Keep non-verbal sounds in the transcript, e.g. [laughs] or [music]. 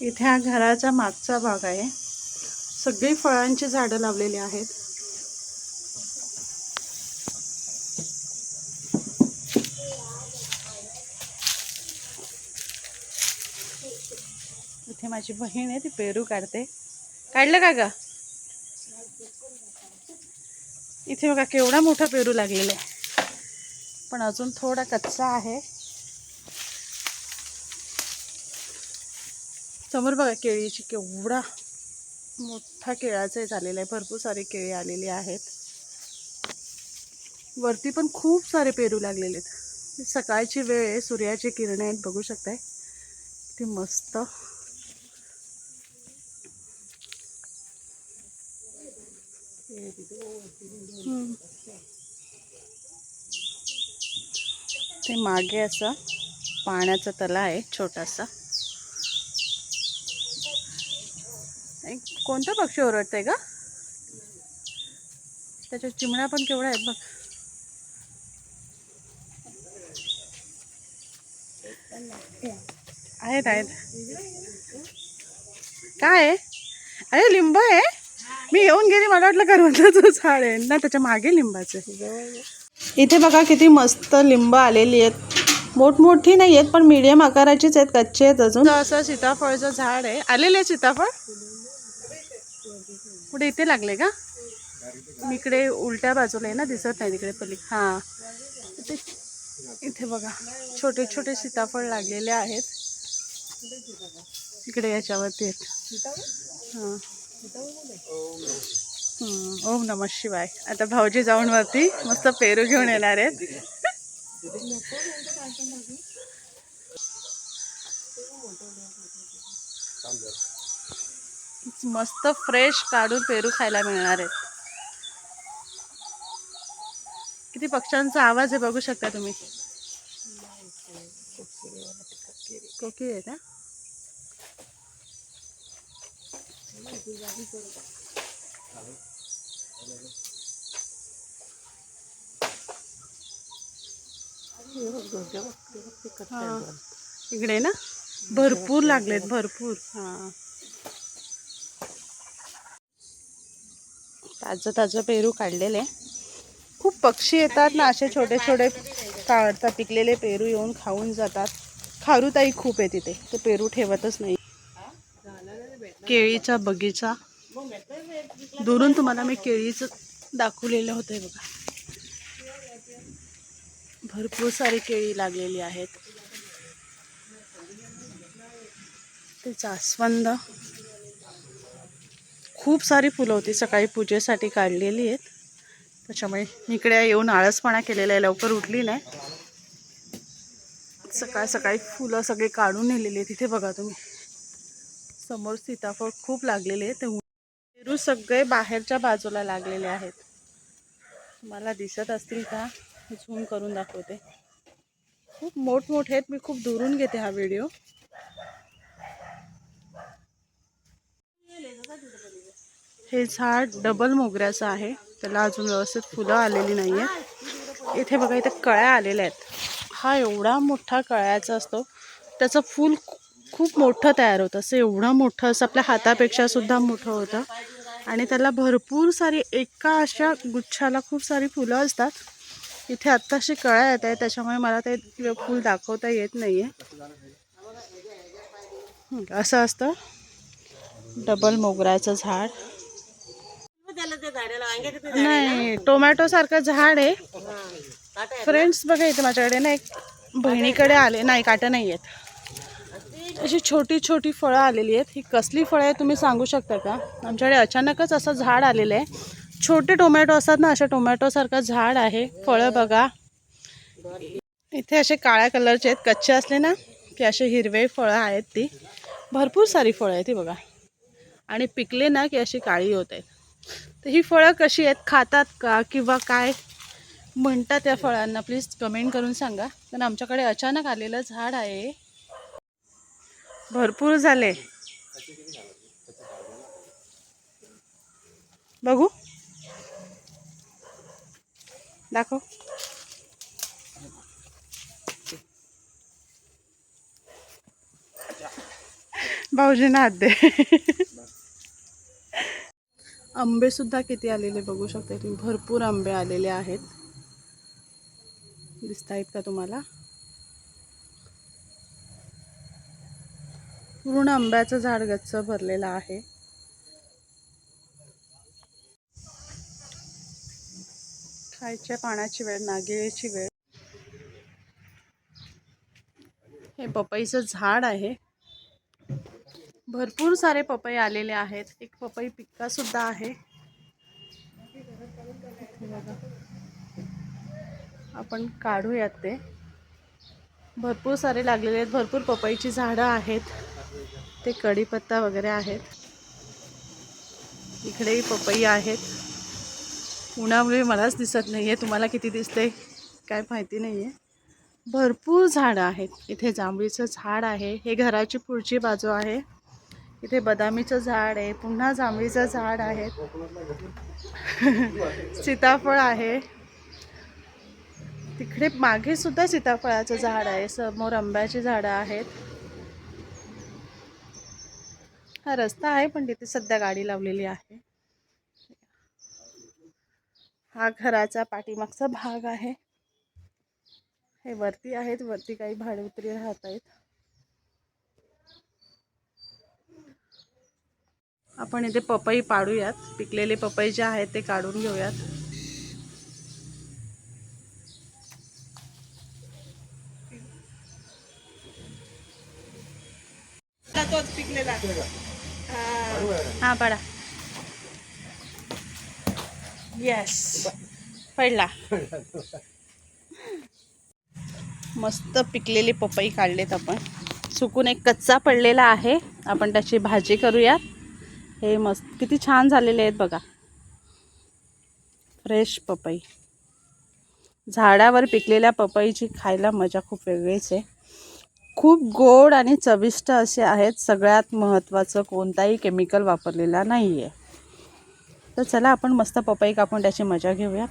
इथे हा घराचा मागचा भाग आहे. सगळी फळांची झाडं लावलेली आहेत. इथे माझी बहीण आहे ती पेरू काढते. काढलं का ग? इथे बघा केवढा मोठा पेरू लागलेला आहे. पण अजून थोडा कच्चा आहे. समोर बघा केळीची केवढा मोठा केळाचं झालेला आहे. भरपूर सारे केळी आलेली आहेत. वरती पण खूप सारे पेरू लागलेले आहेत. सकाळची वेळ आहे सूर्याची किरणे आहेत बघू शकताय. ती मस्त. ते मागे असा पाण्याचा तला आहे छोटासा एक कोणता पक्षी ओरडतंय का त्याच्या चिमण्या पण केवढ्या आहेत बघ. आहेत आहेत. काय? आहे अरे लिंब आहे? मी येऊन गेली मला वाटलं करवंदाचं झाड आहे. ना त्याच्यामागे लिंबाचं आहे. इथे बघा किती मस्त लिंब आलेली आहेत. मोठमोठी नाही आहेत पण मीडियम आकाराचीच आहेत. कच्चे आहेत अजून. असं सीताफळचं झाड आहे. आलेले आहे सीताफळ? पुढे इथे लागले का? मी इकडे उलट्या बाजूला आहे ना दिसत नाही तिकडे पली हां. इथे इथे बघा. छोटे छोटे सीताफळ लागलेले आहेत. इकडे याच्यावरती आहेत. हां. ओम नम शिवाय. आता भाऊजी जाऊन वरती मस्त पेरू घेऊन येणार आहेत. मस्त फ्रेश काढून पेरू खायला मिळणार आहेत. किती पक्ष्यांचा आवाज आहे बघू शकता तुम्ही. कोकी आहे. इकडे ना? भरपूर लागलेत भरपूर. हा. ताजं ताजं पेरू काढलेले. खूप पक्षी येतात ना असे छोटे छोटे काढतात पिकलेले पेरू येऊन खाऊन जातात. खारुताई खूप आहे तिथे ते पेरू ठेवतच नाही. केळीचा बगीचा. दुरून तुम्हाला मी केळीचं दाखवलेलं होतं बघा. भरपूर सारी केळी लागलेली आहेत. ते जास्वंद खूप सारी फुलं होती सकाळी पूजेसाठी काढलेली आहेत. त्याच्यामुळे मी इकडे येऊन आळसपणा केलेला आहे लवकर उठली नाही सकाळ सकाळी फुलं सगळी काढून नेलेली आहेत तिथे बघा तुम्ही. समोर सीताफळ खूप लागलेले आहेत ते पेरू सगळे बाहेरच्या बाजूला लागलेले आहेत. मला दिसत असतील का? झूम करून दाखवते. खूप मोठमोठे आहेत मी खूप दुरून घेते हा व्हिडिओ हे झाड डबल मोगऱ्याचं आहे. त्याला अजून व्यवस्थित फुलं आलेली नाही आहेत इथे बघा इथे कळ्या आलेल्या आहेत. हा एवढा मोठा कळ्याचा असतो. त्याचं फूल खूप मोठं तयार होतं. असं एवढं मोठं असं आपल्या हातापेक्षा सुद्धा मोठं होतं. आणि त्याला भरपूर सारी एका अशा गुच्छाला खूप सारी फुलं असतात. इथे आत्ताशी कळ्या येत आहे त्याच्यामुळे मला ते फूल दाखवता येत नाही आहे असं असतं. डबल मोगऱ्याचं झाड. नाही टोमॅटो सारखं झाड आहे. फ्रेंड्स बघा इथे माझ्याकडे ना एक बहिणीकडे आले. नाही काटं नाही आहेत. अशी छोटी छोटी फळं आलेली आहेत. ही कसली फळं आहे तुम्ही सांगू शकता का? आमच्याकडे अचानकच असं झाड आलेलं आहे. छोटे टोमॅटो असतात ना अशा टोमॅटोसारखं झाड आहे. फळं बघा. इथे असे काळ्या कलरचे आहेत. कच्चे असले ना की असे हिरवे फळं आहेत ती. भरपूर सारी फळं आहेत ती बघा. आणि पिकले ना की अशी काळी होत आहेत. तर ही फळं कशी आहेत? खातात का? किंवा काय? म्हणतात त्या फळांना. प्लीज कमेंट करून सांगा. कारण आमच्याकडे अचानक आलेलं झाड आहे. भरपूर झाले. बघू. दाखव. भाऊजींना हात दे. [laughs] आंबेसुद्धा किती आलेले बघू शकता तुम्ही? भरपूर आंबे आलेले आहेत. दिसत आहेत का तुम्हाला? पूर्ण आंब्याचं झाड गच्च भरलेलं आहे. खायच्या पाण्याची वेळ नागिळेची वेळ. हे पपईचं झाड आहे. भरपूर सारे पपई आलेले आहेत. एक पपई पिक्का सुद्धा आहे. इथे आपण काढूयात ते. भरपूर सारे लागलेले आहेत. भरपूर पपईची झाडं आहेत. ते कढीपत्ता वगैरे आहेत. इकडेही पपई आहेत. उन्हामुळे मलाच दिसत नाही आहे तुम्हाला किती दिसते काय माहिती नाही आहे भरपूर झाडं आहेत. इथे जांभळीचं झाड आहे. हे घराची पुढची बाजू आहे. इथे बदामीचं झाड आहे पुन्हा जांभळीचं झाड आहे. [laughs] सीताफळ आहे. तिकडे मागे सुद्धा सीताफळाचं झाड आहे समोर आंब्याची झाडं आहेत. हा रस्ता आहे पण तिथे सध्या गाडी लावलेली आहे. हा घराचा पाठीमागचा भाग आहे. हे वरती आहेत वरती काही भाडुत्री राहत आहेत. आपण इथे पपई पाडूयात. पिकलेले पपई जे आहेत ते काढून घेऊयात. पिकलेला. हा. पाडा. येस पडला. मस्त पिकलेली पपई काढलेत आपण. सुकून एक कच्चा पडलेला आहे. आपण त्याची भाजी करूयात. हे मस्त किती छान झालेले आहेत बघा. फ्रेश पपई. झाडावर पिकलेल्या पपईची खायला मजा खूप वेगळीच आहे. खूप गोड आणि चविष्ट असे आहेत सगळ्यात महत्त्वाचं कोणताही केमिकल वापरलेला नाही आहे तर चला आपण मस्त पपई कापून त्याची मजा घेऊयात